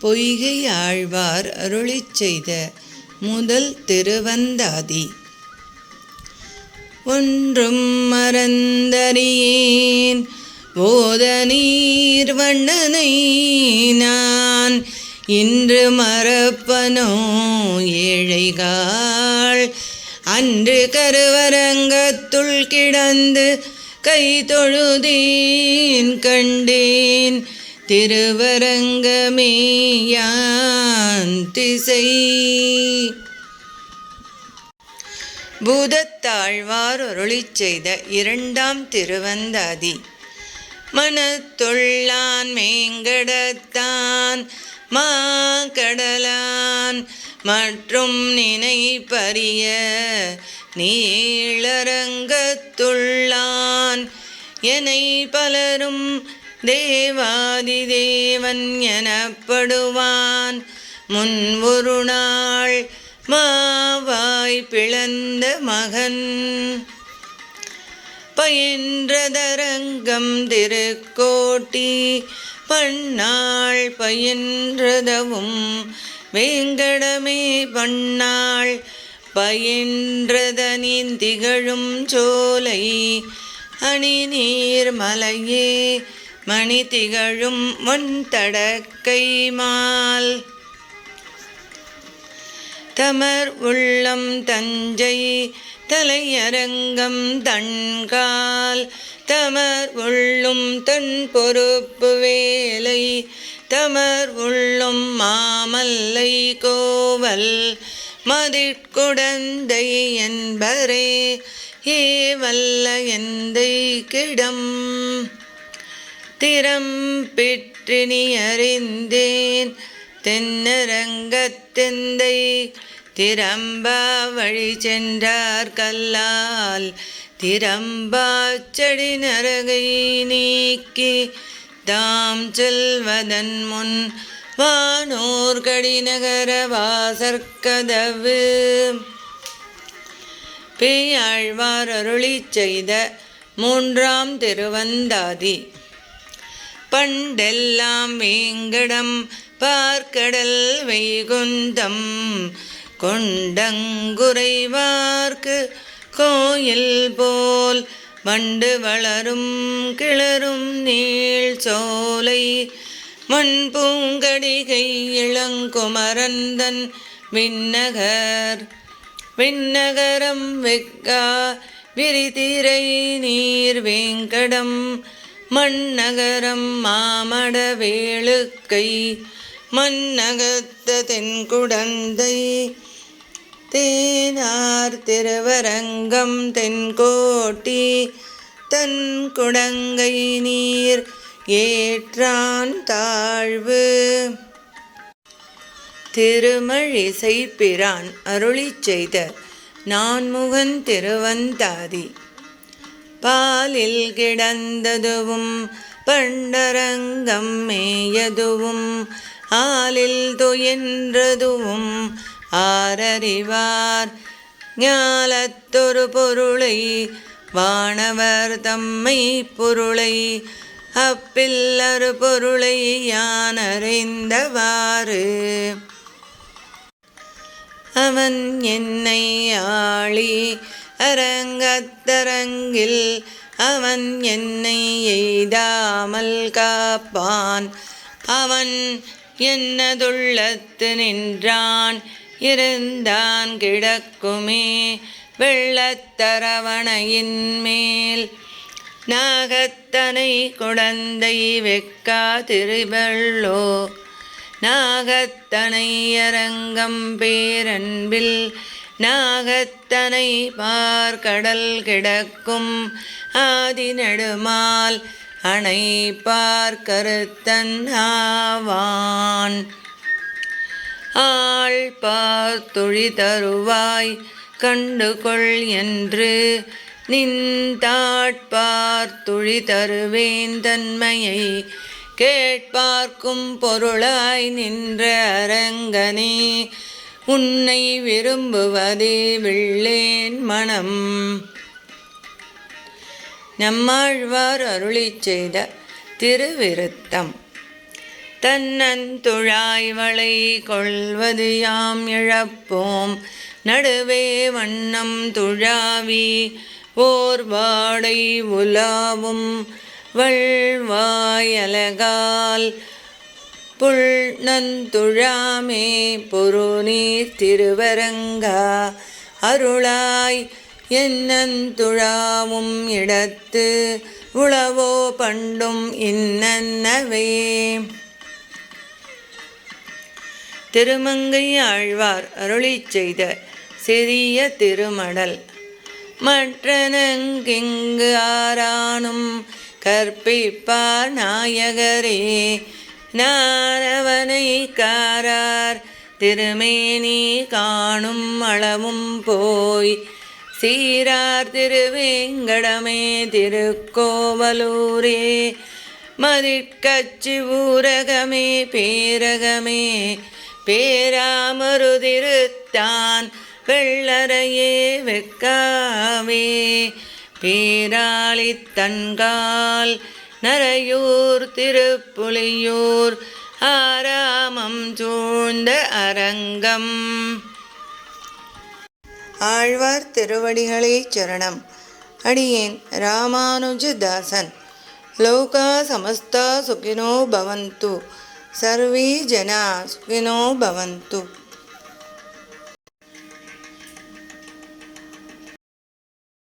பொய்கை ஆழ்வார் அருளி செய்த முதல் திருவந்தாதி. ஒன்றும் மறந்தறியேன். போத நீர் வண்ணனை நான். இன்று மறப்பனோ ஏழைகாள். அன்று கருவரங்கத்துள் கிடந்து கை தொழுதேன் கண்டேன். திருவரங்கமேயான் திசை. பூதத்தாழ்வார் அருளிச் செய்த இரண்டாம் திருவந்தாதி. மனத்துள்ளான் மேங்கடத்தான் மா கடலான் மற்றும் நினைப்பறிய நீளரங்கத்துள்ளான். எனை பலரும் தேவாதி தேவன் எனப்படுவான். முன் ஒரு நாள் மாவாய் பிளந்த மகன். பயின்றதரங்கம் திருக்கோட்டி பண்ணாள் பயின்றதவும் வேங்கடமே பண்ணாள் பயின்றதனின் திகழும் சோலை அணி நீர் மலையே மணி திகழும் முன் தடக்கை மால். தமர் உள்ளம் தஞ்சை தலையரங்கம் தன்கால். தமர் உள்ளும் தன் பொறுப்பு வேலை. தமர் உள்ளும் மாமல்லை கோவல். மதிக்குடந்தை என்பரே ஏவல்ல எந்தை கிடம். திறம் பெற்றினி அறிந்தேன் தென்னரங்கத்தெந்தை திரம்ப வழி சென்றார் கல்லால் திரம்பா செடி நரகை நீக்கி தாம் செல்வதன் முன் வானோர்கடி நகர வாசற்கதவு. பேயாழ்வார் அருளி செய்த மூன்றாம் திருவந்தாதி. பண்டெல்லாம் வேங்கடம் பார்க்கடல் வைகுந்தம். கொண்டங்குறைவார்க்கு கோயில் போல் வண்டு வளரும் கிளரும் நீள் சோலை. முன்பூங்கடிகை இளங்குமரந்தன் விண்ணகர். விண்ணகரம் வெக்கா விரிதிரை நீர் வேங்கடம். மண்ணகரம் மாமட வேளுக்கை மண்ணகத்த தென்குடந்தை தேனார் திருவரங்கம் தென்கோட்டி. தன் குடங்கை நீர் ஏற்றான் தாழ்வு. திருமழிசை பிரான் அருளி செய்த நான்முகன் திருவந்தாதி. பாலில் கிடந்ததுவும் பண்டரங்கம் மேயதுவும் ஆலில் துயின்றதுவும் ஆரறிவார். ஞாலத்தொரு பொருளை வானவர் தம்மை பொருளை அப்பில்லறு பொருளை யானறிந்தவாறு. அவன் என்னை ஆளி அரங்கத்தரங்கில் அவன் என்னை எய்தாமல் காப்பான். அவன் என்னதுள்ளத்து நின்றான் இருந்தான் கிடக்குமே வெள்ளத்தரவணையின் மேல். நாகத்தனை குழந்தை வெக்கா திருவள்ளோ. நாகத்தனை அரங்கம் பேரன்பில் நாகத்தனை பார்க்கடல் கிடக்கும் ஆதி நெடுமால் அணை பார்க்கருத்தன் ஆவான். ஆள் பார்த்துழி தருவாய் கண்டுகொள் என்று நின்றாட்பார்த்துழி தருவேன் தன்மையை கேட்பார்க்கும் பொருளாய் நின்ற அரங்கனே உன்னை விரும்புவதே வெள்ளேன் மனம். நம்மாழ்வார் அருளி செய்த திருவிருத்தம். தன்னந்துழாய் வளை கொள்வது யாம் இழப்போம். நடுவே வண்ணம் துழாவி ஓர் வாடை உலாவும் வள்வாயலகால் புல் நந்துழாமே பொருநீர் திருவரங்கா அருளாய் என்னந்துழாவும் இடத்து உளவோ பண்டும் இன்னன்னவே. திருமங்கை ஆழ்வார் அருளி செய்த சிறிய திருமடல் மற்றனங்கிங்கு ஆரானும் கற்பிப்பார் நாயகரே. நாரவனை காரார் திருமேனி காணும் அளவும் போய். சீரார் திருவேங்கடமே திருக்கோவலூரே. மதிக்கச்சி ஊரகமே பேரகமே. பேராமருதிருத்தான் வெள்ளரையே வெக்காவே பேராளி தன்கால் நரையூர் திருப்புலியூர் ஆராமம் சூழ்ந்த அரங்கம். ஆழ்வார் திருவடிகளே சரணம். அடியேன் ராமானுஜதாசன். லோகா சமஸ்தா சுகினோ பவந்து. சர்வே ஜனா சுகினோ பவந்து.